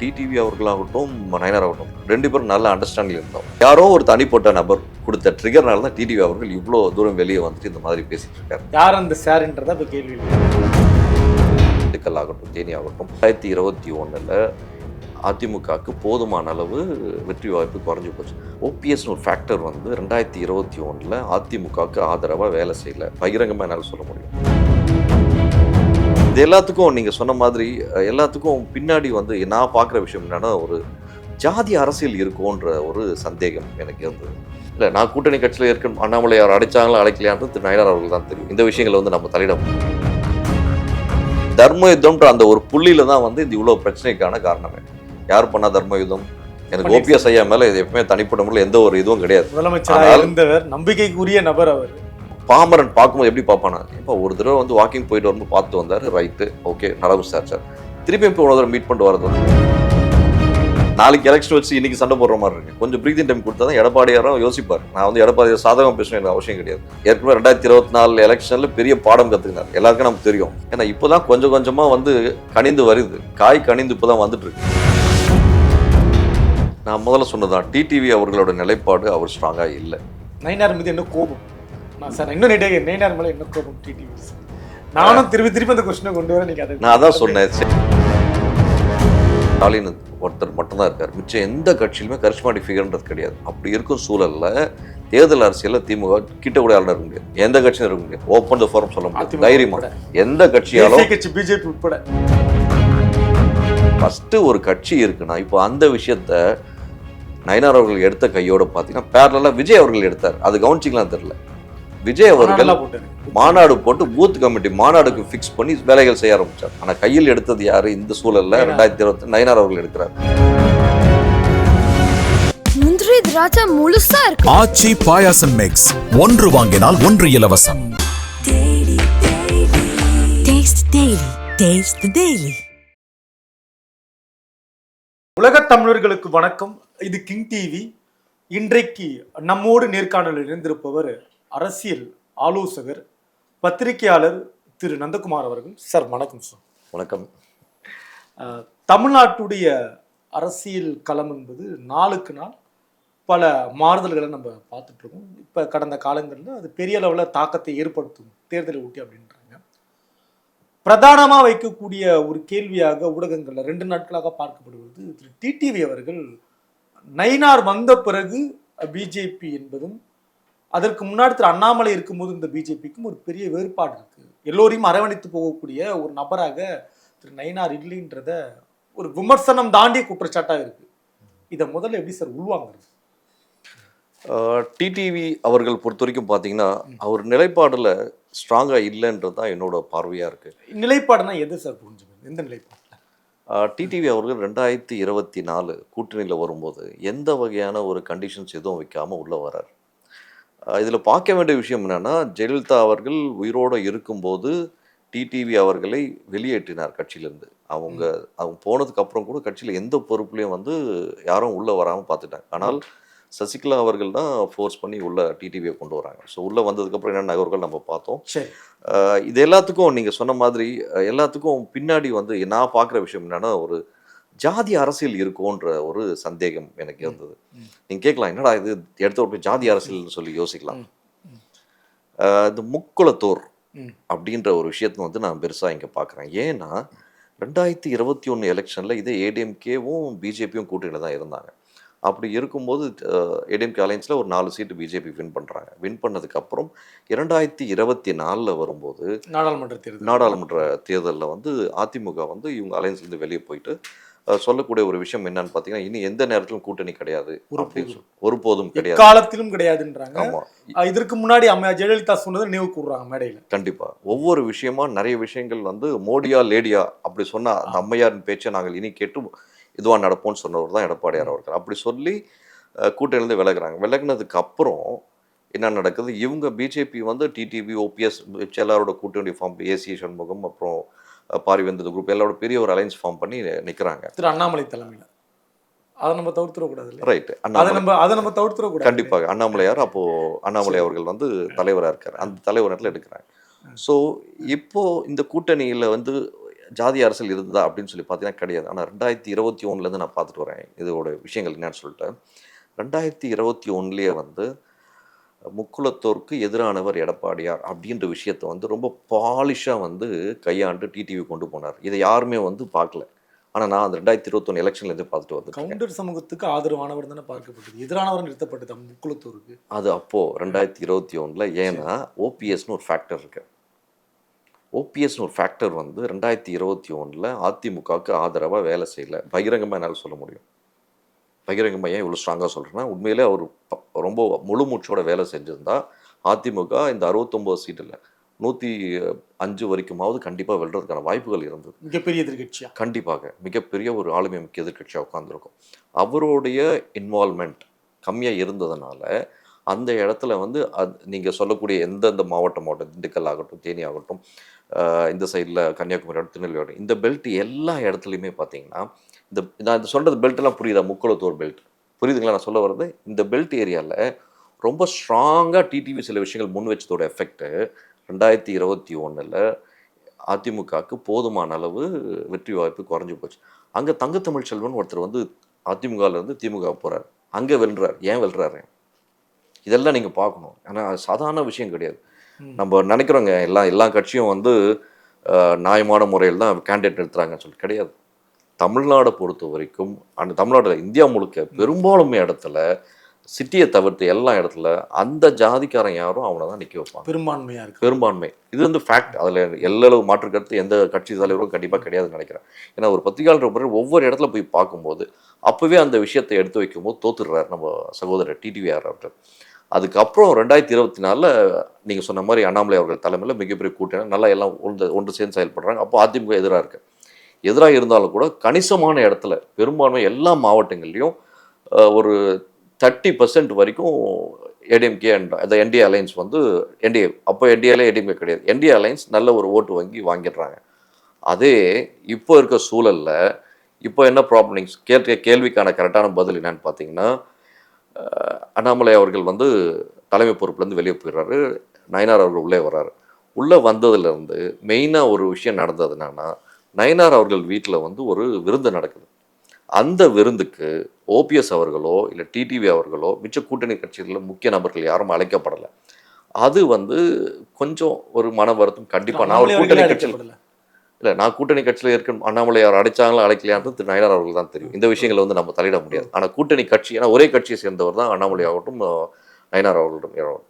TTV அவர்களாகட்டும் Nayanar ஆகட்டும் ரெண்டு பேரும் நல்ல அண்டர்ஸ்டாண்டிங் இருந்தோம். யாரோ ஒரு தனிப்பட்ட நபர் கொடுத்த ட்ரிகர்னால தான் டிடிவி அவர்கள் இவ்வளோ தூரம் வெளியே வந்துட்டு இந்த மாதிரி பேசிட்டு இருக்காரு. யார் அந்த சார்ன்றதா இப்போ கேள்வி திண்டுக்கல் ஆகட்டும் தேனி ஆகட்டும் ரெண்டாயிரத்தி இருபத்தி ஒன்றில் அதிமுகவுக்கு போதுமான அளவு வெற்றி வாய்ப்பு குறைஞ்சு போச்சு. ஓபிஎஸ்னு ஒரு ஃபேக்டர் வந்து ரெண்டாயிரத்தி இருபத்தி ஒன்றில் அதிமுகவுக்கு ஆதரவாக வேலை செய்யல. பகிரங்கமாக என்னால் சொல்ல முடியும். இது எல்லாத்துக்கும் நீங்கள் சொன்ன மாதிரி எல்லாத்துக்கும் பின்னாடி வந்து நான் பார்க்குற விஷயம் என்னன்னா ஒரு ஜாதி அரசியல் இருக்கும்ன்ற ஒரு சந்தேகம் எனக்கு இருந்தது. இல்லை நான் கூட்டணி கட்சியில் இருக்க அண்ணாமலை யார் அடைச்சாங்களா அழைக்கலையான்றது திரு. நயனார் அவர்கள் தான் தெரியும். இந்த விஷயங்களை வந்து நம்ம தலையிட. தர்ம யுத்தம்ன்ற அந்த ஒரு புள்ளியில தான் வந்து இந்த இவ்வளோ பிரச்சனைக்கான காரணமே. யார் பண்ணா தர்ம யுத்தம்? எனக்கு ஓபிஎஸ் ஐயா மேல இது எப்பவுமே தனிப்பட்ட முறையில் எந்த ஒரு இதுவும் கிடையாது. இருந்தவர் நம்பிக்கைக்குரிய நபர் அவர். பாமரன் பார்க்கும்போது எப்படி பார்ப்பானா? இப்போ ஒரு தடவை வந்து வாக்கிங் போயிட்டு வரும்போது பார்த்து வந்தார் ரைட்டு ஓகே நடவு சார் சார் திருப்பி இப்போ ஒரு தடவை மீட் பண்ணிட்டு வரது நாளைக்கு எலெக்ஷன் வச்சு இன்னைக்கு சண்டை போடுற மாதிரி இருக்கு. கொஞ்சம் பிரீதிங் டைம் கொடுத்தா தான் எடப்பாடியாரும் யோசிப்பார். நான் வந்து எடப்பாடியார் சாதகம் பேசணும் எனக்கு அவசியம் கிடையாது. ஏற்கனவே ரெண்டாயிரத்தி இருபத்தி நாலு எலெக்ஷனில் பெரிய பாடம் கற்றுக்கினார் எல்லாருக்கும் நமக்கு தெரியும். ஏன்னா இப்போதான் கொஞ்சம் கொஞ்சமாக வந்து கனிந்து வருது. காய் கனிந்து இப்போதான் வந்துட்டு இருக்கு. நான் முதல்ல சொன்னதான் டிடிவி அவர்களோட நிலைப்பாடு அவர் ஸ்ட்ராங்காக இல்லை. நைனார் மீது என்ன கோபம்? நான் சார் இன்னும் நீட்டே நைனார் மேலே என்ன கோபம். டிடிவி நானும் திருப்பி திருப்பி அந்த கொஸ்டினை கொண்டு வர நீங்க அதை நான் அதான் சொன்னேன். சரி. ஸ்டாலின் ஒருத்தர் மட்டும்தான் இருக்கார். மிச்சம் எந்த கட்சியிலுமே கரிஷ்மாட்டிக் ஃபிகர்ன்றது கிடையாது. அப்படி இருக்கும் சூழல்ல தேர்தல் அரசியல்ல திமுக கிட்ட கூட யாரும் இருக்க முடியாது. எந்த கட்சியும் இருக்க முடியாது. ஓப்பன் த ஃபாரம் சொல்ல முடியாது. அதிமுக தைரியமா. உட்பட. எந்த கட்சியாலும் கட்சி பிஜேபி உட்பட. ஃபர்ஸ்ட் ஒரு கட்சி இருக்குன்னா இப்போ அந்த விஷயத்த நயனார் அவர்கள் எடுத்த கையோட பார்த்தீங்கன்னா பேரலா விஜய் அவர்கள் எடுத்தார். அது கவனிச்சிக்கலாம் தெரியல. விஜய் அவர்கள் மாநாடு போட்டு பூத் கமிட்டி மாநாடுக்கு ஃபிக்ஸ் பண்ணி வேலைகள் செய்ய ஆரம்பிச்சார். ஆனா கையில் எடுத்தது யாரு? இந்த சூழல்ல. ரெண்டாயிரத்தி இருபத்தி நயனார் அவர்கள் எடுக்கிறார். முந்திரி திராட்சை முழுசா இருக்கு. ஆச்சி பாயாசம் மிக்ஸ் ஒன்று வாங்கினால் ஒன்று இலவசம். Taste Daily. Taste the Daily. உலக தமிழர்களுக்கு வணக்கம். இது கிங் டிவி. இன்றைக்கு நம்மோடு நேர்காணலில் இணைந்திருப்பவர் அரசியல் ஆலோசகர் பத்திரிகையாளர் திரு நந்தகுமார் அவர்கள் சார் வணக்கம் சார். வணக்கம். தமிழ்நாட்டுடைய அரசியல் களம் என்பது நாளுக்கு நாள் பல மாறுதல்களை நம்ம பார்த்துட்டு இருக்கோம். இப்போ கடந்த காலங்களில் அது பெரிய அளவில் தாக்கத்தை ஏற்படுத்தும் தேர்தலை ஒட்டி அப்படின்றாங்க. பிரதானமாக வைக்கக்கூடிய ஒரு கேள்வியாக ஊடகங்களில் ரெண்டு நாட்களாக பார்க்கப்படுவது திரு டிடிவி அவர்கள் நயினார் வந்த பிறகு பிஜேபி என்பதும் அதற்கு முன்னாடி திரு அண்ணாமலை இருக்கும்போது இந்த பிஜேபிக்கும் ஒரு பெரிய வேறுபாடு இருக்கு. எல்லோரையும் அரவணைத்து போகக்கூடிய ஒரு நபராக திரு நயினார் இல்லைன்றத ஒரு விமர்சனம் தாண்டிய குற்றச்சாட்டாக இருக்கு. இதை முதல்ல எப்படி சார் உள்வாங்குறது? டிடிவி அவர்கள் பொறுத்த வரைக்கும் பார்த்தீங்கன்னா அவர் நிலைப்பாடுல ஸ்ட்ராங்கா இல்லைன்றது தான் என்னோட பார்வையா இருக்கு. நிலைப்பாடுனா எது சார் புரிஞ்சுக்கணும்? எந்த நிலைப்பாடு? டிடிவி அவர்கள் ரெண்டாயிரத்தி இருபத்தி நாலு கூட்டணியில் வரும்போது எந்த வகையான ஒரு கண்டிஷன்ஸ் எதுவும் வைக்காம உள்ள வரார்? இதுல பார்க்க வேண்டிய விஷயம் என்னன்னா ஜெயலலிதா அவர்கள் உயிரோடு இருக்கும்போது டிடிவி அவர்களை வெளியேற்றினார் கட்சியிலேருந்து. அவங்க அவங்க போனதுக்கு அப்புறம் கூட கட்சியில் எந்த பொறுப்புலையும் வந்து யாரும் உள்ள வராமல் பார்த்துட்டாங்க. ஆனால் சசிகலா அவர்கள் தான் ஃபோர்ஸ் பண்ணி உள்ள டிடிவியை கொண்டு வராங்க. ஸோ உள்ள வந்ததுக்கப்புறம் என்னென்ன நகர்வுகள் நம்ம பார்த்தோம்? இது எல்லாத்துக்கும் நீங்க சொன்ன மாதிரி எல்லாத்துக்கும் பின்னாடி வந்து நான் பார்க்குற விஷயம் என்னன்னா ஒரு ஜாதி அரசியல் இருக்கும்ன்ற ஒரு சந்தேகம் எனக்கு இருந்தது. நீங்க கேட்கலாம் என்னடா இது? எடுத்த ஒரு ஜாதி அரசியல்னு சொல்லி யோசிக்கலாம். இந்த முக்குளத்தோர். அப்படின்ற ஒரு விஷயத்தை வந்து நான் பெருசா இங்க பார்க்குறேன். ஏன்னா ரெண்டாயிரத்தி இருபத்தி ஒன்று எலெக்ஷனில் இதே ஏடிஎம்கேவும் பிஜேபியும் கூட்டணியில் தான் இருந்தாங்க. அப்படி இருக்கும்போது ஏடிஎம்கே அலைன்ஸில் ஒரு நாலு சீட்டு பிஜேபி வின் பண்ணுறாங்க வின் பண்ணதுக்கப்புறம் இரண்டாயிரத்தி இருபத்தி நாலில் வரும்போது நாடாளுமன்ற தேர்தல். நாடாளுமன்ற தேர்தலில் வந்து அதிமுக வந்து இவங்க அலைன்ஸ்லேருந்து வெளியே போயிட்டு சொல்லக்கூடிய ஒரு விஷயம் என்னன்னு பார்த்தீங்கன்னா இனி எந்த நேரத்திலும் கூட்டணி கிடையாது ஒருபோதும். கிடையாது. எக்காலத்திலும் கிடையாதுன்றாங்க. ஆமா. அஹ் இதற்கு முன்னாடி அம்மையா ஜெயலலிதா சொன்னதை நினைவு கூடுறாங்க மேடையில. கண்டிப்பா. ஒவ்வொரு விஷயமா நிறைய விஷயங்கள் வந்து மோடியா லேடியா அப்படி சொன்னா அந்த அம்மையாரின் பேச்சை நாங்கள் இனி கேட்டு இதுவா நடப்போம்னு சொன்னவர் தான் எடப்பாடியார் அவர்கள். அப்படி சொல்லி கூட்டணியிலிருந்து விலகுறாங்க. விலகுனதுக்கு அப்புறம் என்ன நடக்குது? இவங்க பிஜேபி வந்து டிடிவி ஓபிஎஸ் எல்லாரோட கூட்டணி ஃபார்ம் ஏசி சண்முகம் அப்புறம் பாரிவேந்தர் குரூப் எல்லாரோட பெரிய ஒரு அலைன்ஸ் ஃபார்ம் பண்ணி நிற்கிறாங்க திரு அண்ணாமலை தலைமையில. அதை நம்ம தவிர்த்துடக்கூடாது ரைட் அதை நம்ம அதை நம்ம தவிர்த்துடக்கூடாது கண்டிப்பாக. அண்ணாமலையார் அப்போ அண்ணாமலை அவர்கள் வந்து தலைவராக இருக்கார். அந்த தலைவர் இடத்துல எடுக்கிறாங்க. ஸோ இப்போ இந்த கூட்டணியில் வந்து ஜாதி அரசியல் இருந்ததா அப்படின்னு சொல்லி பார்த்தீங்கன்னா கிடையாது. ஆனால் ரெண்டாயிரத்தி இருபத்தி ஒன்றுலேருந்து நான் பார்த்துட்டு வரேன். இதோட விஷயங்கள் என்னன்னு சொல்லிட்டு. ரெண்டாயிரத்தி இருபத்தி ஒன்றுலேயே வந்து முக்குலத்தோருக்கு எதிரானவர் எடப்பாடியார் அப்படின்ற விஷயத்தை வந்து ரொம்ப பாலிஷாக வந்து கையாண்டு டிடிவி கொண்டு போனார். இதை யாருமே வந்து பார்க்கல. ஆனால் நான் அந்த ரெண்டாயிரத்தி இருபத்தொன்று எலெக்ஷன்லேருந்து பார்த்துட்டு வந்துருக்கேன். கவுண்டர் சமூகத்துக்கு ஆதரவானவர் தானே பார்க்கப்பட்டது. எதிரானவர் நிறுத்தப்பட்டது முக்குளத்தூருக்கு. அது அப்போது ரெண்டாயிரத்தி இருபத்தி ஒன்றில் ஏன்னா ஓபிஎஸ்னு ஒரு ஃபேக்டர் இருக்கு. ஓபிஎஸ்னு ஒரு ஃபேக்டர் வந்து ரெண்டாயிரத்தி இருபத்தி ஒன்றில் அதிமுகவுக்கு ஆதரவாக வேலை செய்யல. பகிரங்கமாக என்னால் சொல்ல முடியும். பகிரங்கமாக ஏன் இவ்வளோ ஸ்ட்ராங்காக சொல்கிறேன்னா உண்மையிலே அவர் ரொம்ப முழு மூச்சோட வேலை செஞ்சிருந்தா அதிமுக இந்த அறுபத்தொம்போது சீட்டில் நூற்றி அஞ்சு வரைக்குமாவது கண்டிப்பாக வெல்றதுக்கான வாய்ப்புகள் இருந்தது. மிகப்பெரிய எதிர்கட்சியா கண்டிப்பாக. மிகப்பெரிய ஒரு ஆளுமை மிக்க எதிர்க்கட்சியாக உட்காந்துருக்கும் அவருடைய இன்வால்மெண்ட் கம்மியாக இருந்ததுனால அந்த இடத்துல வந்து அது நீங்கள் சொல்லக்கூடிய எந்தெந்த மாவட்டம் மாவட்டம் திண்டுக்கல் ஆகட்டும் தேனி ஆகட்டும் இந்த சைடில் கன்னியாகுமரி ஆகட்டும் திருநெல்வேலி ஆகட்டும் இந்த பெல்ட் எல்லா இடத்துலையுமே பார்த்தீங்கன்னா இந்த நான் சொல்கிறது பெல்ட்லாம் புரியுதா? முக்குளத்தூர் பெல்ட் புரியுதுங்களா? நான் சொல்ல வர்றது? இந்த பெல்ட் ஏரியாவில் ரொம்ப ஸ்ட்ராங்காக டிடிவி சில விஷயங்கள் முன் வச்சதோட எஃபெக்ட்டு ரெண்டாயிரத்தி இருபத்தி ஒன்றில் அதிமுகவுக்கு போதுமான அளவு வெற்றி வாய்ப்பு குறைஞ்சு போச்சு. அங்கே தங்கத்தமிழ் செல்வன் ஒருத்தர் வந்து அதிமுகல இருந்து திமுக போகிறார் அங்கே வெல்றார். ஏன் வெல்றாரு? இதெல்லாம் நீங்கள் பார்க்கணும். ஏன்னா அது சாதாரண விஷயம் கிடையாது. நம்ம நினைக்கிறோங்க எல்லா எல்லா கட்சியும் வந்து நியாயமான முறையில் தான் கேண்டிடேட் நிறுத்துறாங்கன்னு சொல்லி கிடையாது. தமிழ்நாடை பொறுத்த வரைக்கும் அந்த தமிழ்நாடு இந்தியா முழுக்க பெரும்பாலுமே இடத்துல சிட்டியை தவிர்த்து எல்லா இடத்துல அந்த ஜாதிக்காரன் யாரும் அவனை தான் நிற்க வைப்பாங்க. பெரும்பான்மையா இருக்கு பெரும்பான்மை. இது வந்து ஃபேக்ட் அதில் எல்லளவு மாற்று கருத்து எந்த கட்சி தலைவரும் கண்டிப்பாக கிடையாதுன்னு நினைக்கிறேன். ஏன்னா ஒரு பத்திரிகையாளர் பிறகு ஒவ்வொரு இடத்துல போய் பார்க்கும்போது அப்போவே அந்த விஷயத்தை எடுத்து வைக்கும்போது தோத்துடுறாரு நம்ம சகோதரர் டிடிவிஆர் அவர்கள் அதுக்கப்புறம் ரெண்டாயிரத்தி இருபத்தி நாலில் நீங்கள் சொன்ன மாதிரி அண்ணாமலை அவர்கள் தலைமையில் மிகப்பெரிய கூட்டணி நல்லா எல்லாம் ஒன்று ஒன்று சேர்ந்து செயல்படுறாங்க. அப்போ அதிமுக எதிராக இருக்கு. எதிராக இருந்தாலும் கூட கணிசமான இடத்துல பெரும்பான்மை எல்லா மாவட்டங்கள்லையும் ஒரு தேர்ட்டி பர்சன்ட் வரைக்கும் ஏடிஎம்கே அண்ட் அந்த என்டிஏ அலைன்ஸ் வந்து என்டிஏ அப்போ என்டிஏல ஏடிஎம்கே கிடையாது. என்டிஏ அலைன்ஸ் நல்ல ஒரு ஓட்டு வங்கி வாங்கிடுறாங்க. அதே இப்போ இருக்க சூழல்ல இப்போ என்ன ப்ராப்ளம் நீங்கள் கேட்க கேள்விக்கான கரெக்டான பதில் என்னன்னு பார்த்தீங்கன்னா அண்ணாமலை அவர்கள் வந்து தலைமை பொறுப்புலேருந்து வெளியே போயிடுறாரு. நயனார் அவர்கள் உள்ளே வர்றாரு. உள்ளே வந்ததுலேருந்து மெயினாக ஒரு விஷயம் நடந்தது என்னன்னா நயனார் அவர்கள் வீட்டில் வந்து ஒரு விருந்து நடக்குது. அந்த விருந்துக்கு ஓபிஎஸ் அவர்களோ இல்லை டிடிவி அவர்களோ மிச்ச கூட்டணி கட்சிகளில் முக்கிய நபர்கள் யாரும் அழைக்கப்படலை. அது வந்து கொஞ்சம் ஒரு மன வருத்தம். கண்டிப்பாக நான் ஒரு கூட்டணி கட்சியில். இல்லை நான் கூட்டணி கட்சியில் இருக்க அண்ணாமலை யார் அடைச்சாங்களா அழைக்கலையான்றது திரு நயனார் அவர்கள் தான் தெரியும். இந்த விஷயங்களை வந்து நம்ம தலையிட முடியாது. ஆனால் கூட்டணி கட்சி ஏன்னா ஒரே கட்சியை சேர்ந்தவர் தான் அண்ணாமலை ஆகட்டும் நயனார் அவர்களும்.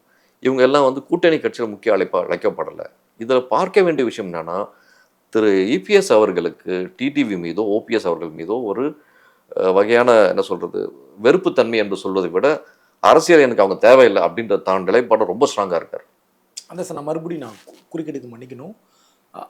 இவங்க எல்லாம் வந்து கூட்டணி கட்சியில் முக்கிய அழைப்பா அழைக்கப்படலை. இதில் பார்க்க வேண்டிய விஷயம் என்னன்னா திரு இபிஎஸ் அவர்களுக்கு டிடிவி மீதோ ஓபிஎஸ் அவர்கள் மீதோ ஒரு வகையான என்ன சொல்கிறது வெறுப்புத்தன்மை என்று சொல்வதை விட அரசியல் எனக்கு அவங்க தேவையில்லை அப்படின்ற தான் நிலைப்பாடு ரொம்ப ஸ்ட்ராங்காக இருக்கார். அந்த சார் நான் மறுபடியும் நான் கு- மன்னிக்கணும்.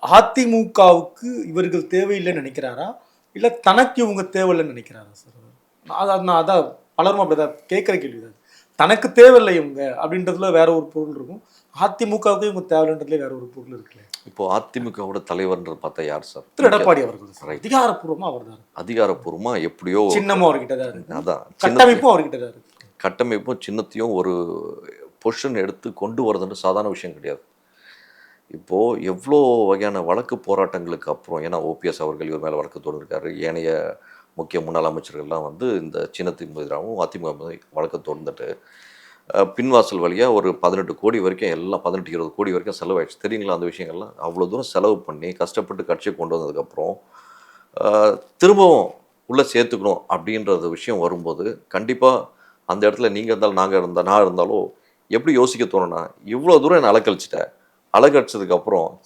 அதிமுகவுக்கு இவர்கள் தேவையில்லைன்னு நினைக்கிறாரா? இல்லை தனக்கு இவங்க தேவையில்லைன்னு நினைக்கிறாரா சார்? நான் அதான் நான் அதான் பலரும் அப்படிதான் கேட்குற கேள்வி தான் தனக்கு தேவையில்லை இவங்க அப்படின்றதுல வேற ஒரு பொருள் இருக்கும். அதிமுகவுக்கு இவங்க தேவையில்லைன்றதுல வேற ஒரு பொருள் இருக்குல்ல. இப்போ அதிமுகவோட தலைவர்ன்றது பார்த்தா யார் சார்? திரு எடப்பாடி அவர்கள் சார். அதிகாரப்பூர்வமா அவர் தான். அதிகாரப்பூர்வமா எப்படியோ சின்னமும் அவர்கிட்ட தான் இருக்கு. அதான். கட்டமைப்பும் அவர்கிட்ட தான் இருக்கு. கட்டமைப்பும் சின்னத்தையும் ஒரு பொசிஷன் எடுத்து கொண்டு வரதுன்னு சாதாரண விஷயம் கிடையாது. இப்போது எவ்வளோ வகையான வழக்கு போராட்டங்களுக்கு அப்புறம் ஏன்னா ஓபிஎஸ் அவர்கள் இவர் மேலே வழக்கு தொடர்ந்திருக்காரு ஏனைய முக்கிய முன்னாள் அமைச்சர்கள்லாம் வந்து இந்த சின்னத்தின் எதிராகவும் அதிமுக வழக்கு தொடர்ந்துட்டு பின்வாசல் வழியாக ஒரு பதினெட்டு கோடி வரைக்கும் எல்லாம் பதினெட்டு இருபது கோடி வரைக்கும் செலவாயிடுச்சு. தெரியுங்களா அந்த விஷயங்கள்லாம்? அவ்வளோ தூரம் செலவு பண்ணி கஷ்டப்பட்டு கட்சியை கொண்டு வந்ததுக்கப்புறம் திரும்பவும் உள்ளே சேர்த்துக்கணும் அப்படின்றது விஷயம் வரும்போது கண்டிப்பாக அந்த இடத்துல நீங்கள் இருந்தாலும் நாங்கள் இருந்தால் நான் இருந்தாலும் எப்படி யோசிக்க தோணுன்னா இவ்வளோ தூரம் என்னை அலக்கழிச்சிட்டேன் அலக்கழிச்சதுக்கு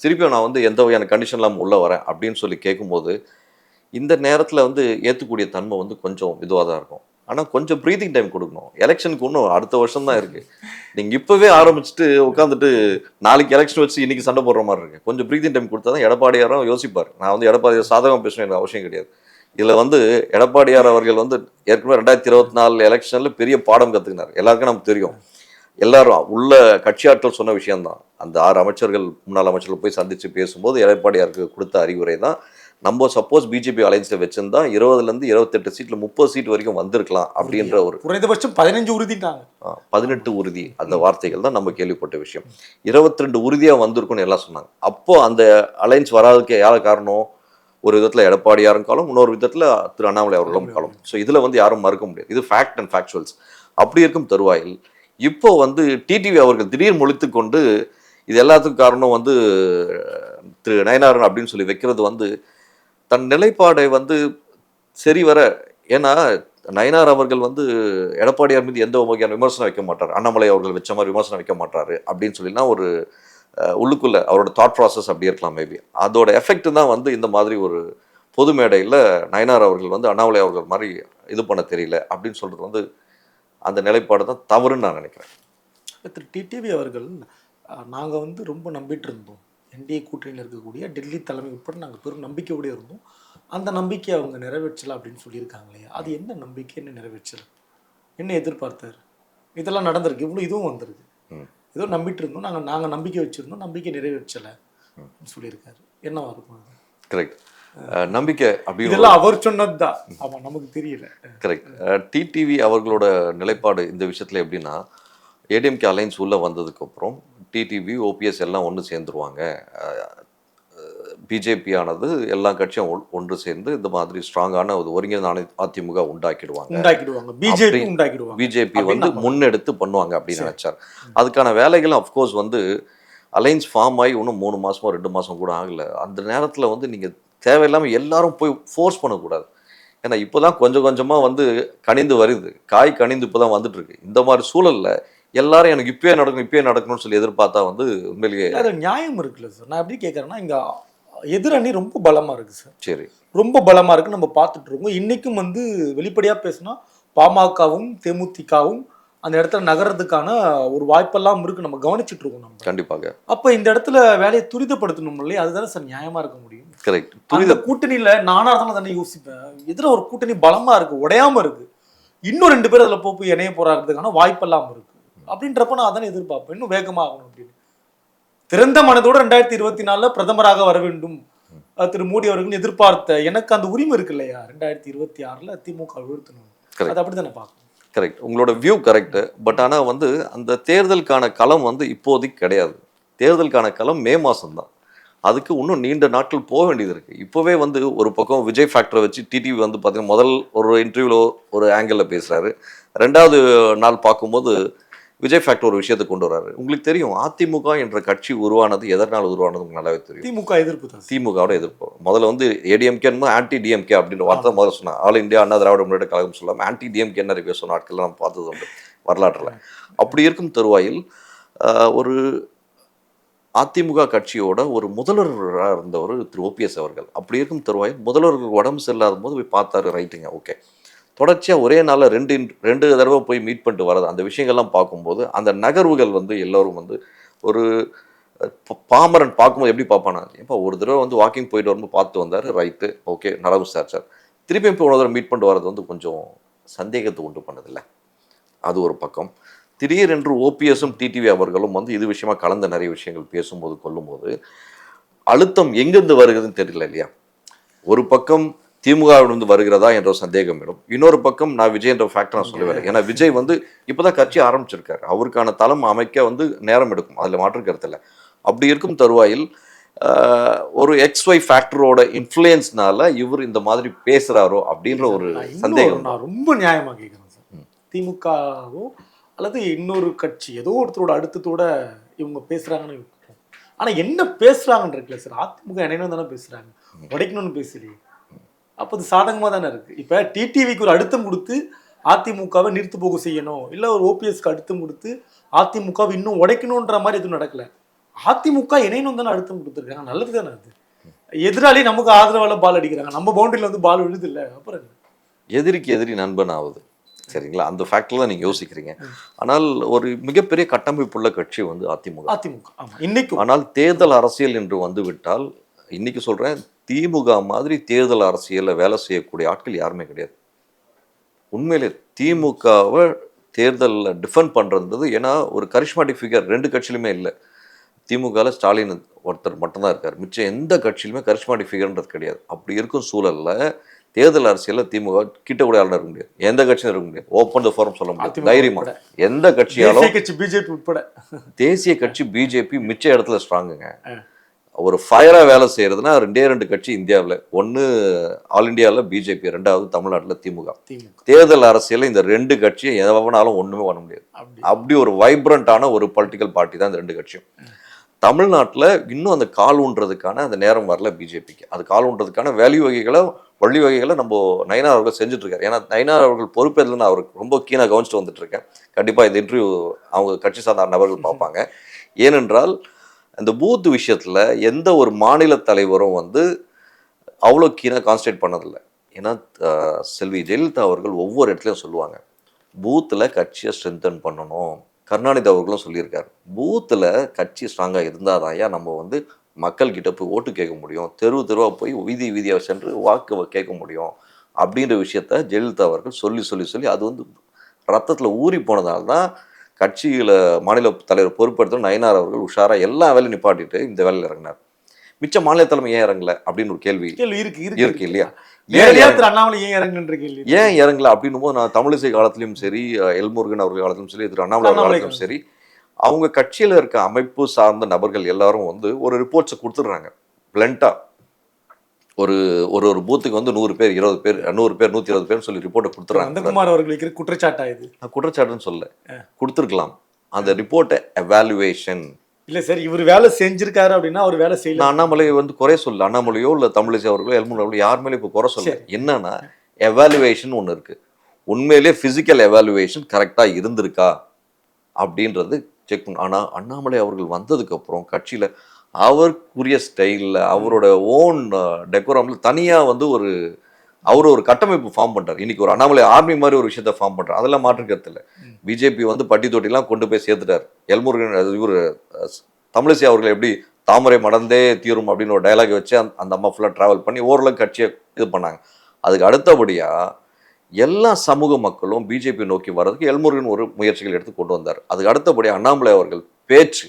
திருப்பியும் நான் வந்து எந்த வகையான கண்டிஷன் இல்லாமல் உள்ளே வரேன் அப்படின்னு சொல்லி கேட்கும்போது இந்த நேரத்தில் வந்து ஏற்றக்கூடிய தன்மை வந்து கொஞ்சம் இதுவாக தான் இருக்கும். ஆனால் கொஞ்சம் ப்ரீதிங் டைம் கொடுக்கணும். எலெக்ஷனுக்கு இன்னும் அடுத்த வருஷம் தான் இருக்குது நீங்கள் இப்போவே ஆரம்பிச்சுட்டு உட்காந்துட்டு நாளைக்கு எலெக்ஷன் வச்சு இன்னைக்கு சண்டை போடுற மாதிரி இருக்கு. கொஞ்சம் ப்ரீதிங் டைம் கொடுத்தா தான் எடப்பாடியாரும் யோசிப்பார். நான் வந்து எடப்பாடியார் சாதகம் பேசணும் எனக்கு அவசியம் கிடையாது. இதில் வந்து எடப்பாடியார் அவர்கள் வந்து ஏற்கனவே ரெண்டாயிரத்தி இருபத்தி நாலு எலெக்ஷனில் பெரிய பாடம் கற்றுக்கினார் எல்லாருக்கும் நமக்கு தெரியும். எல்லாரும் உள்ள கட்சியாட்கள் சொன்ன விஷயம்தான். அந்த ஆறு அமைச்சர்கள் முன்னாள் அமைச்சர்கள் போய் சந்தித்து பேசும்போது எடப்பாடியாருக்கு கொடுத்த அறிவுரை தான் நம்ம சப்போஸ் பிஜேபி அலைன்ஸை வச்சிருந்தா இருபதுலேருந்து இருபத்தெட்டு சீட்டில் முப்பது சீட் வரைக்கும் வந்திருக்கலாம் அப்படின்ற ஒரு குறைந்தபட்சம் பதினஞ்சு உறுதிட்டாங்க பதினெட்டு உறுதி. அந்த வார்த்தைகள் தான் நம்ம கேள்விப்பட்ட விஷயம். இருபத்தி ரெண்டு உறுதியாக வந்திருக்கும்னு எல்லாம் சொன்னாங்க. அப்போ அந்த அலைன்ஸ் வராதுக்கு யார் காரணம்? ஒரு விதத்துல எடப்பாடியாரும் காலம் இன்னொரு விதத்துல திரு அண்ணாமலை அவர்களும் காலம். ஸோ இதுல வந்து யாரும் மறுக்க முடியாது. இது ஃபேக்ட் அண்ட் ஃபேக்சுவல்ஸ் அப்படி இருக்கும் தருவாயில். இப்போ வந்து டிடிவி அவர்கள் திடீர் முழித்து கொண்டு இது எல்லாத்துக்கும் காரணம் வந்து திரு நயனாரன் அப்படின்னு சொல்லி வைக்கிறது வந்து தன் நிலைப்பாடை வந்து சரிவர ஏன்னா நயனார் அவர்கள் வந்து எடப்பாடியார் மீது எந்த வகையான விமர்சனம் வைக்க மாட்டார். அண்ணாமலை அவர்கள் வச்ச மாதிரி விமர்சனம் வைக்க மாட்டாரு அப்படின்னு சொல்லினா ஒரு உள்ளுக்குள்ளே உள்ளுக்குள்ள அவரோட தாட் ப்ராசஸ் அப்படி இருக்கலாம் மேபி அதோட எஃபெக்ட் தான் வந்து இந்த மாதிரி ஒரு பொது மேடையில் நயனார் அவர்கள் வந்து அண்ணாமலை அவர்கள் மாதிரி இது பண்ண தெரியல அப்படின்னு சொல்கிறது வந்து அந்த நிலைப்பாடு தான் தவறுன்னு நான் நினைக்கிறேன். திரு. டிடிவி அவர்கள் நாங்கள் வந்து ரொம்ப நம்பிட்டு இருந்தோம். என்டிஏ கூட்டணியில் இருக்கக்கூடிய டெல்லி தலைமை உட்பட நாங்கள் பெரும் நம்பிக்கையோடு இருந்தோம். அந்த நம்பிக்கையை அவங்க நிறைவேற்றல அப்படின்னு சொல்லியிருக்காங்களே அது என்ன நம்பிக்கை என்ன நிறைவேற்றல? என்ன எதிர்பார்த்தாரு? இதெல்லாம் நடந்திருக்கு. இவ்வளோ இதுவும் வந்திருக்கு. ஏதோ நம்பிட்டு இருந்தோம். நாங்கள் நாங்கள் நம்பிக்கை வச்சுருந்தோம். நம்பிக்கை நிறைவேற்றலை சொல்லியிருக்காரு. என்னவா இருக்கும் கரெக்ட் நம்பிக்கை அப்படின்னு இதெல்லாம் அவர் சொன்னது தான் ஆமாம் நமக்கு தெரியல. கரெக்ட் டிடிவி அவர்களோட நிலைப்பாடு இந்த விஷயத்துல எப்படின்னா ஏடிஎம்கே அலைன்ஸ் உள்ள வந்ததுக்கு அப்புறம் டிடிவி ஓபிஎஸ் எல்லாம் ஒன்று சேர்ந்துருவாங்க. பிஜேபி ஆனது எல்லா கட்சியும் ஒன்று சேர்ந்து இந்த மாதிரி ஸ்ட்ராங்கான ஒரு ஒருங்கிணைந்த அதிமுக உண்டாக்கிடுவாங்க. உண்டாக்கிடுவாங்க. பிஜேபி உண்டாக்கிடுவாங்க. வந்து முன்னெடுத்து பண்ணுவாங்க அப்படின்னு சரி. நினைச்சார். அதுக்கான வேலைகள் அஃப்கோர்ஸ் வந்து அலைன்ஸ் ஃபார்ம் ஆகி இன்னும் மூணு மாசமோ ரெண்டு மாசம் கூட ஆகல. அந்த நேரத்துல வந்து நீங்க தேவையில்லாம எல்லாரும் போய் ஃபோர்ஸ் பண்ணக்கூடாது. ஏன்னா இப்போதான் கொஞ்சம் கொஞ்சமா வந்து கனிந்து வருது. காய் கனிந்து இப்போதான் வந்துட்டு இருக்கு. இந்த மாதிரி சூழல்ல எல்லாரும் எனக்கு இப்பயே நடக்கணும் இப்பயே நடக்கணும்னு சொல்லி எதிர்பார்த்தா வந்து உண்மையிலேயே அது நியாயம் இருக்குல்ல சார். நான் எப்படி கேட்குறேன்னா இங்க எதிரணி ரொம்ப பலமா இருக்கு சார். சரி. ரொம்ப பலமா இருக்கு நம்ம பார்த்துட்டு இருக்கோம். இன்னைக்கும் வந்து வெளிப்படையா பேசினா பாமகவும் தேமுதிகவும் அந்த இடத்துல நகர்றதுக்கான ஒரு வாய்ப்பெல்லாம் இருக்கு. நம்ம கவனிச்சுட்டு இருக்கோம் நம்ம. கண்டிப்பாக. அப்ப இந்த இடத்துல வேலையை துரிதப்படுத்தணும் இல்லையா? அதுதானே சார் நியாயமா இருக்க முடியும். கரெக்ட் துரித கூட்டணியில நானா இருந்தாலும் தானே யோசிப்பேன். எதிர ஒரு கூட்டணி பலமா இருக்கு உடையாம இருக்கு. இன்னும் ரெண்டு பேர் அதுல போய் இணைய போறாங்கிறதுக்கான வாய்ப்பெல்லாம் இருக்கு. அப்படின்றப்ப நான் அதானே எதிர்பார்ப்பேன். இன்னும் வேகமாகணும் அப்படின்னு. திறந்த மனதோட ரெண்டாயிரத்தி இருபத்தி நாலுல பிரதமராக வர வேண்டும். திரு மோடி அவர்கள் எதிர்பார்த்த எனக்கு அந்த உரிமை இருக்கு இல்லையா? ரெண்டாயிரத்தி இருபத்தி ஆறுல திமுக வீழ்த்தணும். அது அப்படித்தானே பார்க்கணும். கரெக்ட் உங்களோட வியூ கரெக்ட் பட் ஆனா வந்து அந்த தேர்தலுக்கான களம் வந்து இப்போதைக்கு கிடையாது. தேர்தலுக்கான களம் மே மாசம்தான். அதுக்கு இன்னும் நீண்ட நாட்கள் போக வேண்டியது இருக்கு. இப்போவே வந்து ஒரு பக்கம் விஜய் ஃபேக்டரை வச்சு டிடிவி வந்து பார்த்தீங்கன்னா முதல் ஒரு இன்டர்வியூல ஒரு ஆங்கிளில் பேசுறாரு. ரெண்டாவது நாள் பார்க்கும்போது விஜய் ஃபேக்டர் ஒரு விஷயத்தை கொண்டு வராரு உங்களுக்கு தெரியும் அதிமுக என்ற கட்சி உருவானது எதனால் உருவானது உங்களுக்கு நல்லாவே தெரியும். திமுக எதிர்ப்பு தான். திமுகவோட எதிர்ப்பு. முதல்ல வந்து ஏடிஎம்கே ஆன்டி டிஎம்கே அப்படின்ற வார்த்தை முதல்ல சொன்னா ஆல் இந்தியா அண்ணா திராவிட முன்னேற்ற கழகம் சொல்லாம ஆன்டி டிஎம்கே நிறைய சொன்ன நாட்கள் நம்ம பார்த்தது உண்டு. வரலாற்றுல. அப்படி இருக்கும் தருவாயில் ஒரு அதிமுக கட்சியோட ஒரு முதல்வராக இருந்தவர் திரு ஓபிஎஸ் அவர்கள். அப்படி இருக்கும் தருவாயில் முதல்வர்கள் உடம்பு சரியில்லாத போது போய் பார்த்தாரு ரைட்டுங்க ஓகே. தொடர்ச்சியாக ஒரே நாளில் ரெண்டு இன்- ரெண்டு தடவை போய் மீட் பண்ணிட்டு வரது அந்த விஷயங்கள்லாம் பார்க்கும்போது அந்த நகர்வுகள் வந்து எல்லோரும் வந்து ஒரு பாமரன் பார்க்கும்போது எப்படி பார்ப்பானா? இப்போ ஒரு தடவை வந்து வாக்கிங் போயிட்டு வரும்போது பார்த்து வந்தார் ரைட்டு ஓகே நடவு சார் சார். திருப்பியும் இப்போ ஒரு தடவை மீட் பண்ணிட்டு வர்றது வந்து கொஞ்சம் சந்தேகத்தை உண்டு பண்ணதில்ல. அது ஒரு பக்கம். திடீரென்று ஓபிஎஸும் டிடிவி அவர்களும் வந்து இது விஷயமா கலந்த நிறைய விஷயங்கள் பேசும்போது கொள்ளும்போது அழுத்தம் எங்கேருந்து வருகிறதுன்னு தெரியல இல்லையா? ஒரு பக்கம் திமுகவிலிருந்து வருகிறதா என்ற ஒரு சந்தேகம் இடும் இன்னொரு பக்கம் நான் விஜய் என்ற ஃபேக்டர் நான் சொல்லவே இல்லை ஏன்னா விஜய் வந்து இப்போதான் கட்சி ஆரம்பிச்சிருக்காரு. அவருக்கான தளம் அமைக்க வந்து நேரம் எடுக்கும். அதில் மாற்று கருத்து இல்லை. அப்படி இருக்கும் தருவாயில் ஒரு எக்ஸ் ஒய் ஃபேக்டரோட இன்ஃப்ளூயன்ஸ்னால இவர் இந்த மாதிரி பேசுறாரோ அப்படின்ற ஒரு சந்தேகம் நான் ரொம்ப நியாயமா கேட்குறேன் சார். திமுகவோ அல்லது இன்னொரு கட்சி ஏதோ ஒருத்தரோட அடுத்தத்தோட இவங்க பேசுறாங்கன்னு வைப்போம். ஆனா என்ன பேசுறாங்கன்னு இருக்குல்ல சார். அதிமுக இணையணும் தானே பேசுறாங்க. உடைக்கணும்னு பேசலையே. அப்போ அது சாதகமா தானே இருக்கு. இப்ப டிடிவிக்கு ஒரு அழுத்தம் கொடுத்து அதிமுகவை நிறுத்து போக செய்யணும். இல்ல ஒரு ஓபிஎஸ்க்கு அழுத்தம் கொடுத்து அதிமுகவை இன்னும் உடைக்கணுன்ற மாதிரி எதுவும் நடக்கல. அதிமுக இணையணும் தானே அழுத்தம் கொடுத்துருக்காங்க. நல்லது தானே அது. எதிராளி நமக்கு ஆதரவால பால் அடிக்கிறாங்க. நம்ம பவுண்டரியில வந்து பால் விழுது இல்ல. அப்புறம்? எதிரிக்கு எதிரி நண்பன் ஆகுது சரிங்களா? அந்த ஃபேக்டர் தான் நீங்க யோசிக்கிறீங்க. ஆனால் ஒரு மிகப்பெரிய கட்டமைப்புள்ள கட்சி வந்து அதிமுக. அதிமுக. ஆமா. இன்னைக்கும். ஆனால் தேர்தல் அரசியல் என்று வந்து விட்டால் இன்னைக்கு சொல்றேன் திமுக மாதிரி தேர்தல் அரசியல்ல வேலை செய்யக்கூடிய ஆட்கள் யாருமே கிடையாது. உண்மையிலே திமுகவை தேர்தலில் டிஃபெண்ட் பண்றது ஏன்னா ஒரு கரிஷ்மாட்டிக் ஃபிகர் ரெண்டு கட்சியிலுமே இல்லை. திமுகவில் ஸ்டாலின் ஒருத்தர் மட்டும்தான் இருக்கார். மிச்சம் எந்த கட்சியிலுமே கரிஷ்மாட்டிக் ஃபிகர்ன்றது கிடையாது. அப்படி இருக்கும் சூழல்ல தேர்தல் அரசியலில் திமுக கிட்ட கூட யாரும் இருக்க முடியாது. எந்த கட்சியும் இருக்க முடியாது. ஓப்பன் த ஃபோரம் சொல்ல முடியாது. அதிமுக தைரியமா. உட்பட. எந்த கட்சியாலும் தேசிய கட்சி பிஜேபி உட்பட. தேசிய கட்சி பிஜேபி மிச்ச இடத்துல ஸ்ட்ராங்குங்க ஒரு ஃபயராக வேலை செய்யறதுன்னா ரெண்டே ரெண்டு கட்சி இந்தியாவில் ஒன்று ஆல் இந்தியாவில் பிஜேபி ரெண்டாவது தமிழ்நாட்டில் திமுக. தேர்தல் அரசியலில் இந்த ரெண்டு கட்சியும் எவனாலும் ஒன்றுமே பண்ண முடியாது. அப்படி. ஒரு வைப்ரண்டான ஒரு பொலிட்டிக்கல் பார்ட்டி தான் இந்த ரெண்டு கட்சியும். தமிழ்நாட்டில் இன்னும் அந்த கால் ஊன்றதுக்கான அந்த நேரம் வரல பிஜேபிக்கு அது கால் ஊன்றதுக்கான வேல்யூ வகைகளை வழி வகைகளை நம்ம நயனார் அவர்கள் செஞ்சுட்டு இருக்காரு ஏன்னா நயனார் அவர்கள் பொறுப்பேற்று நான் அவருக்கு ரொம்ப கீனாக கவனிச்சுட்டு வந்துட்டு இருக்கேன் கண்டிப்பாக இந்த இன்டர்வியூ அவங்க கட்சி சார்ந்த நபர்கள் பார்ப்பாங்க. ஏனென்றால் அந்த பூத் விஷயத்தில் எந்த ஒரு மாநில தலைவரும் வந்து அவ்வளோ கீழே கான்சன்ட்ரேட் பண்ணதில்லை. ஏன்னா செல்வி ஜெயலலிதா அவர்கள் ஒவ்வொரு இடத்துலையும் சொல்லுவாங்க. பூத்தில் கட்சியை ஸ்ட்ரென்தன் பண்ணணும். கருணாநிதி அவர்களும் சொல்லியிருக்காரு. பூத்தில் கட்சி ஸ்ட்ராங்காக இருந்தால் தான் நம்ம வந்து மக்கள்கிட்ட போய் ஓட்டு கேட்க முடியும். தெரு தெருவாக போய் வீதி வீதியாக சென்று வாக்கு கேட்க முடியும். அப்படின்ற விஷயத்த ஜெயலலிதா அவர்கள் சொல்லி சொல்லி சொல்லி அது வந்து ரத்தத்தில் ஊறி போனதால்தான் கட்சியில் மாநில தலைவர் பொறுப்பெடுத்து நயனார் அவர்கள் உஷாரா எல்லா வேலையும் நிப்பாட்டிட்டு இந்த வேலையில் இறங்கினார். மிச்ச மாநில தலைமை ஏன் இறங்கல அப்படின்னு ஒரு கேள்வி. இருக்கு இருக்கு. இல்லையா? ஏன் இறங்கல அப்படின்னும் போது நான் தமிழிசை காலத்திலும் சரி எல்முருகன் அவர்கள் காலத்திலும் சரி திரு அண்ணாமலை காலத்திலும் சரி அவங்க கட்சியில இருக்க அமைப்பு சார்ந்த நபர்கள் எல்லாரும் வந்து ஒரு ரிப்போர்ட்ஸை கொடுத்துடுறாங்க. பிளண்டா ஒரு ஒரு ஒரு பூத்துக்கு வந்து நூறு பேர் இருபது பேர் நூறு பேர் நூத்தி இருபது பேர் சொல்லி ரிப்போர்ட்டை கொடுத்துறாங்க நந்தகுமார் அவர்கள் வைக்கிற குற்றச்சாட்டா இது? நான் குற்றச்சாட்டுன்னு சொல்ல கொடுத்துருக்கலாம். அந்த ரிப்போர்ட்டை எவாலுவேஷன் இல்ல சார் இவர் வேலை செஞ்சிருக்காரு அப்படின்னா அவர் வேலை செய்யல. நான் அண்ணாமலை வந்து குறை சொல்ல அண்ணாமலையோ இல்ல தமிழிசை அவர்களோ எல்முருகன் அவர்களோ யார் மேலே இப்போ குறை சொல்ல. என்னன்னா எவாலுவேஷன் ஒன்று இருக்கு. உண்மையிலேயே பிசிக்கல் எவாலுவேஷன் கரெக்டா இருந்திருக்கா? அப்படின்றது செக் பண்ண. ஆனா அண்ணாமலை அவர்கள் வந்ததுக்கு அப்புறம் கட்சியில அவருக்குரிய ஸ்டைலில் அவரோட ஓன் டெக்கோரம்ல தனியா வந்து ஒரு அவர் ஒரு கட்டமைப்பு ஃபார்ம் பண்றாரு. இன்னைக்கு ஒரு அண்ணாமலை ஆர்மி மாதிரி ஒரு விஷயத்த ஃபார்ம் பண்றாரு. அதெல்லாம் மாற்று கருத்து இல்லை பிஜேபி வந்து பட்டி தொட்டிலாம் கொண்டு போய் சேர்த்துட்டார். எல்முருகன் இவர் தமிழிசை அவர்கள் எப்படி தாமரை மடந்தே தீரும் அப்படின்னு ஒரு டயலாக் வச்சு அந்த- அம்மா ஃபுல்லாக ட்ராவல் பண்ணி ஓரளவுக்கு கட்சியை இது பண்ணாங்க. அதுக்கு அடுத்தபடியா எல்லா சமூக மக்களும் பிஜேபி நோக்கி வர்றதுக்கு எல்முருகன் ஒரு முயற்சிகள் எடுத்து கொண்டு வந்தார். அதுக்கு அடுத்தபடியா அண்ணாமலை அவர்கள் பேச்சு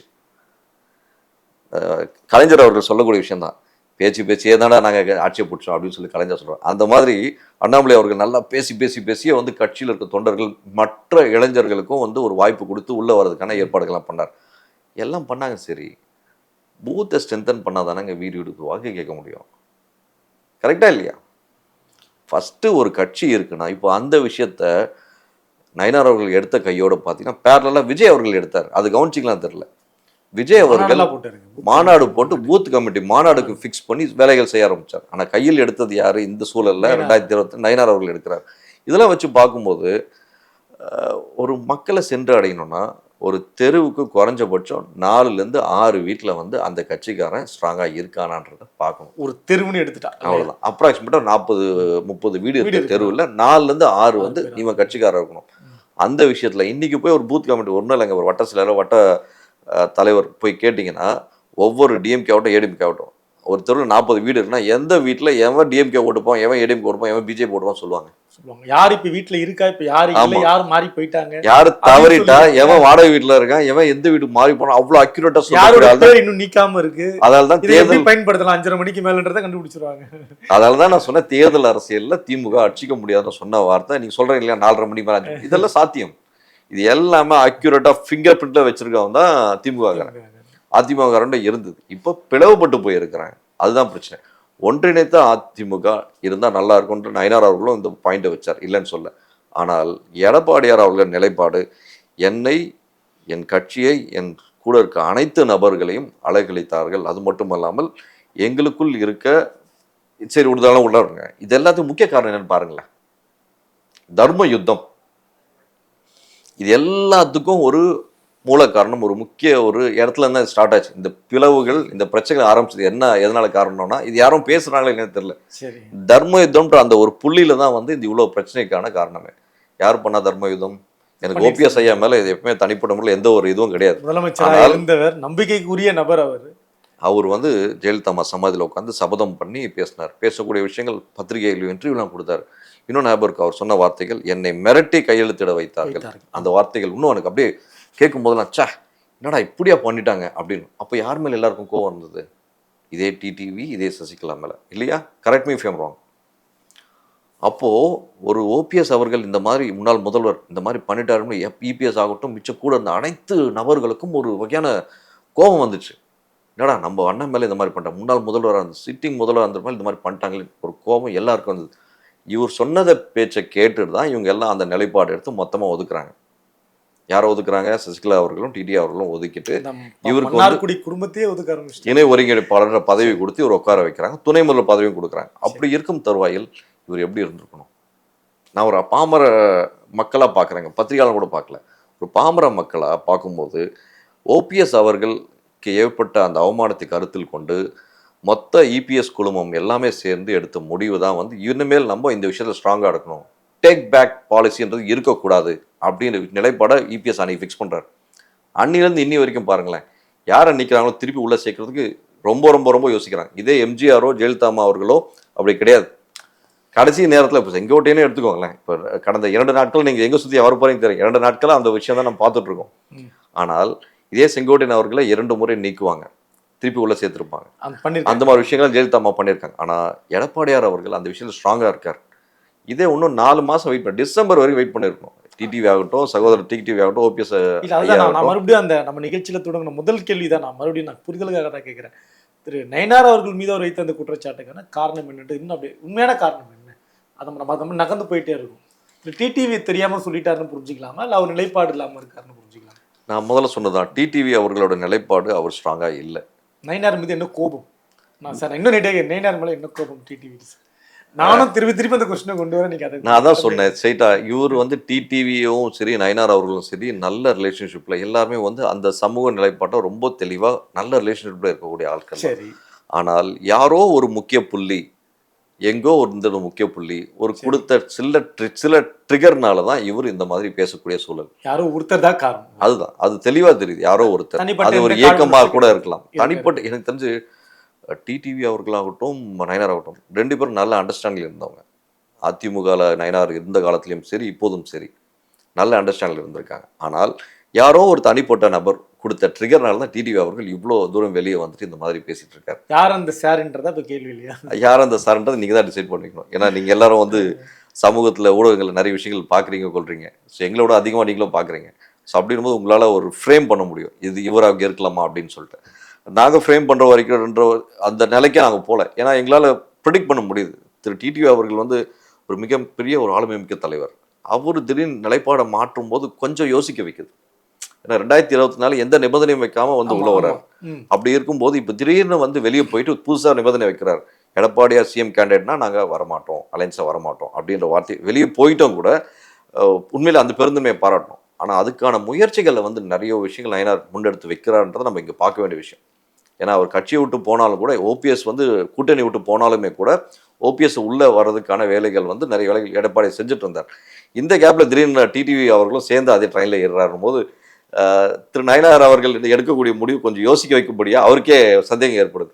கலைஞர் அவர்கள் சொல்லக்கூடிய விஷயம்தான். பேச்சு பேச்சியே தானே நாங்கள் ஆட்சியை பிடிச்சோம் அப்படின்னு சொல்லி கலைஞர் சொல்கிறோம் அந்த மாதிரி அண்ணாமலை அவர்கள் நல்லா பேசி பேசி பேசியே வந்து கட்சியில் இருக்க தொண்டர்கள் மற்ற இளைஞர்களுக்கும் வந்து ஒரு வாய்ப்பு கொடுத்து உள்ளே வர்றதுக்கான ஏற்பாடுகள்லாம் பண்ணார். எல்லாம் பண்ணாங்க சரி. பூத்தை ஸ்ட்ரென்தன் பண்ணால் வீடு வீடுக்கு வாக்கு கேட்க முடியும். கரெக்டாக இல்லையா? ஃபஸ்ட்டு ஒரு கட்சி இருக்குன்னா இப்போ அந்த விஷயத்த நயனார் அவர்கள் எடுத்த கையோடு பார்த்தீங்கன்னா பேரலாக விஜய் அவர்கள் எடுத்தார். அது கவனிச்சிக்கலாம் தெரில விஜய் அவர்கள் மாநாடு போட்டு பூத் கமிட்டி மாநாடுக்கு ஃபிக்ஸ் பண்ணி வேலைகள் செய்ய ஆரம்பிச்சார். ஆனா கையில் எடுத்தது யாரு? இந்த சூழல்ல. ரெண்டாயிரத்தி இருபத்தி நயினார் அவர்கள் எடுக்கிறார். இதெல்லாம் வச்சு பார்க்கும்போது ஒரு மக்களை சென்று அடையணும்னா ஒரு தெருவுக்கு குறைஞ்சபட்சம் நாலுல இருந்து ஆறு வீட்டுல வந்து அந்த கட்சிக்காரன் ஸ்ட்ராங்கா இருக்கானான்றத பார்க்கணும். ஒரு தெருவுன்னு எடுத்துட்டா. அவ்வளவுதான். அப்ராக்சிமேட்டா நாற்பது முப்பது வீடு வீடு இருக்க. இருக்கு. தெருவில் நாலுல இருந்து ஆறு வந்து. இவன் கட்சிக்காரர் இருக்கணும். அந்த விஷயத்துல இன்னைக்கு போய் ஒரு பூத் கமிட்டி ஒன்றும் இல்லைங்க. ஒரு வட்ட சிலரோ வட்ட தலைவர் போய் கேட்டிங்கன்னா ஒவ்வொரு டிஎம்கே ஆகட்டும் ஏடிஎம்கே ஆகட்டும் ஒரு தெருவில் நாற்பது வீடு இருக்குன்னா எந்த வீட்டில் எவன் டிஎம்கே ஓட்டுப்பான் எவன் ஏடிஎம்கே ஓட்டுப்பான் எவன் பிஜேபி ஓட்டுப்பான் சொல்லுவாங்க. சொல்லுவாங்க. யார் இப்ப வீட்டுல இருக்கா? இப்ப யாரு இல்ல. யார் மாறி போயிட்டாங்க? யாரு தவறிட்டா சொல்லுவாங்க. எவன் வாடகை வீட்டில் இருக்கான் எவன் எந்த வீட்டுக்கு மாறி போனா அவ்வளோ அக்யூரேட்டா பேர் இன்னும் நீக்காம இருக்கு? அதனால தான் தேர்தல் பயன்படுத்தலாம்? அஞ்சரை மணிக்கு மேலன்றதை கண்டுபிடிச்சிருவாங்க. அதனால தான் நான் சொன்னேன் தேர்தல் அரசியல்ல திமுக அடிச்சிக்க முடியாதுன்னு சொன்ன வார்த்தை நீங்க சொல்றீங்க இல்லையா நாலரை மணி மேல. இதெல்லாம் சாத்தியம். இது எல்லாமே அக்யூரேட்டா ஃபிங்கர் பிரிண்ட்ல வச்சிருக்கவன் தான் திமுக அதிமுக இருந்தது. இப்போ பிளவுபட்டு போயிருக்கிறாங்க. அதுதான் பிரச்சனை. ஒன்றிணைத்த அதிமுக இருந்தா நல்லா இருக்கும்ன்ற நயனார் அவர்களும் இந்த பாயிண்டை வச்சார். இல்லைன்னு சொல்ல. ஆனால் எடப்பாடியார் அவர்கள் நிலைப்பாடு என்னை என் கட்சியை என் கூட இருக்க அனைத்து நபர்களையும் அலைக்கழித்தார்கள் அது மட்டுமல்லாமல் எங்களுக்குள் இருக்க சரி விடுதலாம் உள்ளவங்க இது எல்லாத்துக்கும் முக்கிய காரணம் என்னன்னு பாருங்களேன். தர்ம யுத்தம். இது எல்லாத்துக்கும் ஒரு மூல காரணம் ஒரு முக்கிய ஒரு இடத்துல இருந்தா ஸ்டார்ட் ஆச்சு. இந்த பிளவுகள் இந்த பிரச்சனைகள் ஆரம்பிச்சது என்ன எதனால காரணம்னா இது யாரும் பேசுறாங்களே என்னன்னு தெரியல. தர்ம யுத்தம்ன்ற அந்த ஒரு புள்ளியில தான் வந்து இந்த இவ்வளவு பிரச்சனைக்கான காரணமே. யார் பண்ணா தர்ம யுத்தம்? எனக்கு. ஓபிஎஸ் ஐயா மேல இது எப்பவுமே தனிப்பட்ட முறையில் எந்த ஒரு இதுவும் கிடையாது. முதலமைச்சராக ஆனால் இருந்தவர் நம்பிக்கைக்குரிய நபர் அவர். அவர் வந்து ஜெயலலிதா அம்மா சமாதியில் உட்காந்து சபதம் பண்ணி பேசினார். பேசக்கூடிய விஷயங்கள் பத்திரிகையில் இன்டர்வியூலாம் கொடுத்தாரு. இன்னும் ஞாபகம் இருக்கு அவர் சொன்ன வார்த்தைகள் என்னை மிரட்டி கையெழுத்திட வைத்தார்கள். அந்த வார்த்தைகள் இன்னும் எனக்கு அப்படியே கேட்கும் போதெல்லாம் ச்சே என்னடா இப்படியா பண்ணிட்டாங்க? அப்படின்னு. அப்போ யார் மேல எல்லாருக்கும் கோவம் இருந்தது இதே டிடிவி இதே சசிகலா மேல. இல்லையா? கரெக்ட் மீ ஃபேம் ராங் அப்போ ஒரு ஓபிஎஸ் அவர்கள் இந்த மாதிரி முன்னாள் முதல்வர் இந்த மாதிரி பண்ணிட்டாருன்னு இபிஎஸ் ஆகட்டும் மிச்சம் கூட இருந்த அனைத்து நபர்களுக்கும் ஒரு வகையான கோபம் வந்துச்சு. என்னடா நம்ம அண்ணன் மேலே இந்த மாதிரி பண்ணிட்டாங்க முன்னாள் முதல்வராக இருந்த சிட்டிங் முதல்வராக இருந்த மாதிரி இந்த மாதிரி பண்ணிட்டாங்களே ஒரு கோபம் எல்லாருக்கும் வந்தது. இவர் சொன்னதை பேச்சை கேட்டுட்டு தான் இவங்க எல்லாம் அந்த நிலைப்பாடு எடுத்து மொத்தமாக ஒதுக்குறாங்க. யாரை ஒதுக்குறாங்க? சசிகலா அவர்களும் டிடி அவர்களும் ஒதுக்கிட்டு இவருக்கு வந்து- மன்னார்குடி குடும்பத்தையே ஒதுக்க ஆரம்பிச்சிட்டு இணை ஒருங்கிணைப்பாளர் பதவி கொடுத்து இவர் உட்கார வைக்கிறாங்க. துணை முதல்வர் பதவியும் கொடுக்குறாங்க. அப்படி இருக்கும் தருவாயில் இவர் எப்படி இருந்திருக்கணும்? நான் ஒரு பாமர மக்களாக பார்க்குறேங்க பத்திரிகையாளர் கூட பார்க்கல ஒரு பாமர மக்களாக பார்க்கும்போது ஓபிஎஸ் அவர்களுக்கு ஏற்பட்ட அந்த அவமானத்தை கருத்தில் கொண்டு மொத்த இபிஎஸ் குழுமம் எல்லாமே சேர்ந்து எடுத்த முடிவு தான் வந்து இனிமேல் நம்ம இந்த விஷயத்தில் ஸ்ட்ராங்காக இருக்கணும் டேக் பேக் பாலிசின்றது இருக்கக்கூடாது அப்படின்ற நிலைப்பாட இபிஎஸ் அன்னைக்கு ஃபிக்ஸ் பண்ணுறாரு அன்னிலேருந்து இன்னி வரைக்கும் பாருங்களேன். யாரை நிற்கிறாங்களோ திருப்பி உள்ளே சேர்க்கறதுக்கு ரொம்ப ரொம்ப ரொம்ப யோசிக்கிறாங்க. இதே எம்ஜிஆரோ ஜெயலலிதா அம்மா அவர்களோ அப்படி கிடையாது. கடைசி நேரத்தில் இப்போ செங்கோட்டையனே எடுத்துக்கோங்களேன். இப்போ கடந்த இரண்டு நாட்கள் நீங்கள் எங்கே சுற்றி அவர் போறீங்க தெரியும். இரண்டு நாட்களாக அந்த விஷயம் தான் நம்ம பார்த்துட்டு இருக்கோம். ம். ஆனால் இதே செங்கோட்டையன் அவர்களை இரண்டு முறை நீக்குவாங்க. திருப்பி உள்ள சேர்த்திருப்பாங்க. அந்த மாதிரி விஷயங்கள் ஜெயலலிதா அம்மா பண்ணியிருக்காங்க ஆனால் எடப்பாடியார் அவர்கள் அந்த விஷயத்தில் ஸ்ட்ராங்காக இருக்கார். இதே இன்னும் நாலு மாதம் வெயிட் பண்ண டிசம்பர் வரைக்கும் வெயிட் பண்ணியிருக்கணும் டிடிவி ஆகட்டும் சகோதரர் டிடிவி ஆகட்டும் ஓபிஎஸ் நான் மறுபடியும் அந்த நம்ம நிகழ்ச்சியில தொடங்கின முதல் கேள்வி தான் நான் மறுபடியும் நான் புரிதலுக்காக தான் கேட்கிறேன் திரு நயனார் அவர்கள் மீது அவர் வைத்த அந்த குற்றச்சாட்டுக்கான காரணம் என்னட்டு இன்னும் அப்படி உண்மையான காரணம் என்ன? அதை நம்ம நம்ம நகர்ந்து போயிட்டே இருக்கும். திரு டிடிவி தெரியாம சொல்லிட்டாருன்னு புரிஞ்சுக்கலாமா? இல்ல அவர் நிலைப்பாடு இல்லாம இருக்காருன்னு புரிஞ்சுக்கலாம்? நான் முதல்ல சொன்னதான் டிடிவி அவர்களோட நிலைப்பாடு அவர் ஸ்ட்ராங்காக இல்லை. நயனார் மீது என்ன கோபம்? நான் சார் இன்னும் நேட்டே நயனார் மேல என்ன கோபம்? டிடிவி நானும் திருப்பி திருப்பி அந்த கொஸ்டினை கொண்டு வர நீங்க அதை நான் அதான் சொன்னேன் ஸ்ட்ரைட்டா இவர் வந்து டிடிவியும் சரி நயனார் அவர்களும் சரி நல்ல ரிலேஷன்ஷிப்ல எல்லாருமே வந்து அந்த சமூக நிலைப்பாட்டை ரொம்ப தெளிவா நல்ல ரிலேஷன்ஷிப்ல இருக்கக்கூடிய ஆட்கள். சரி. ஆனால் யாரோ ஒரு முக்கிய புள்ளி எங்கோ ஒரு இந்த முக்கிய புள்ளி ஒரு கொடுத்த சில சில ட்ரிகர்னால தான் இவர் இந்த மாதிரி பேசக்கூடிய சூழல். யாரோ ஒருத்தர் தான் காரணம். அதுதான். அது தெளிவா தெரியுது. யாரோ ஒருத்தர். அது ஒரு இயக்கமாக கூட இருக்கலாம். தனிப்பட்ட எனக்கு தெரிஞ்சு டிடிவி அவர்களாகட்டும் நயனார் ஆகட்டும் ரெண்டு பேரும் நல்ல அண்டர்ஸ்டாண்டில் இருந்தவங்க. அதிமுகவில் நயனார் இருந்த காலத்திலையும் சரி இப்போதும் சரி நல்ல அண்டர்ஸ்டாண்டில் இருந்திருக்காங்க. ஆனால் யாரோ ஒரு தனிப்பட்ட நபர் கொடுத்த ட்ரிகர்னால தான் டிடிவி அவர்கள் இவ்வளோ தூரம் வெளியே வந்துட்டு இந்த மாதிரி பேசிட்டு இருக்காரு. யார் அந்த சார்ன்றதா இப்ப கேள்வி இல்லையா? யார் அந்த சார்ன்றதை நீங்கள் தான் டிசைட் பண்ணிக்கணும். ஏன்னா நீங்கள் எல்லாரும் வந்து சமூகத்தில் ஊடகங்களில் நிறைய விஷயங்கள் பார்க்குறீங்க கொள்றீங்க. ஸோ எங்களோட அதிகமாக நீங்களும் பார்க்குறீங்க. ஸோ அப்படிங்கும்போது உங்களால் ஒரு ஃப்ரேம் பண்ண முடியும். இது இவர் அங்கே இருக்கலாமா அப்படின்னு சொல்லிட்டு. நாங்கள் ஃப்ரேம் பண்ணுற வரைக்கும்ன்ற அந்த நிலைக்கே நாங்கள் போகல ஏன்னா எங்களால் ப்ரிடிக்ட் பண்ண முடியுது. திரு டிடிவி அவர்கள் வந்து ஒரு மிகப்பெரிய ஒரு ஆளுமை மிக்க தலைவர். அவர் திடீர்னு நிலைப்பாடை மாற்றும் போது கொஞ்சம் யோசிக்க வைக்குது. ஏன்னா ரெண்டாயிரத்தி இருபத்தி நாலு எந்த நிபந்தனையும் வைக்காம வந்து உள்ள வர்றாரு. அப்படி இருக்கும்போது இப்போ திடீர்னு வந்து வெளியே போயிட்டு புதுசாக நிபந்தனை வைக்கிறார். எடப்பாடியார் சிஎம் கேண்டிடேட்னா நாங்கள் வரமாட்டோம் அலைன்ஸாக வரமாட்டோம் அப்படின்ற வார்த்தை. வெளியே போயிட்டோம் கூட உண்மையில அந்த பெருந்தன்மையை பாராட்டணும். ஆனால் அதுக்கான முயற்சிகளில் வந்து நிறைய விஷயங்கள் நயனார் முன்னெடுத்து வைக்கிறான்றதை நம்ம இங்கே பார்க்க வேண்டிய விஷயம். ஏன்னா அவர் கட்சியை விட்டு போனாலும் கூட ஓபிஎஸ் வந்து கூட்டணி விட்டு போனாலுமே கூட ஓபிஎஸ் உள்ளே வர்றதுக்கான வேலைகள் வந்து நிறைய வேலைகள் எடப்பாடி செஞ்சுட்டு இருந்தார். இந்த கேப்பில் திடீர்னு டிடிவி அவர்களும் சேர்ந்து அதே ட்ரெயினில் ஏறுறாரும் போது திரு நயனார் அவர்கள் இந்த எடுக்கக்கூடிய முடிவு கொஞ்சம் யோசிக்க வைக்கும்படியா அவருக்கே சந்தேகம் ஏற்படுது.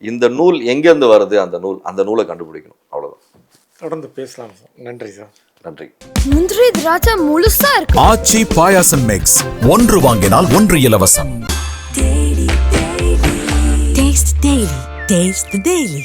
இந்த நூல் எங்கேருந்து வருது? அந்த நூல் அந்த நூலை கண்டுபிடிக்கணும். அவ்வளவுதான். தொடர்ந்து பேசலாம் சார். நன்றி சார். நன்றி. முந்திரி திராட்சை முழுசா இருக்கு. ஆச்சி பாயாசம் மிக்ஸ் ஒன்று வாங்கினால் ஒன்று இலவசம். Taste the Daily. Taste the Daily.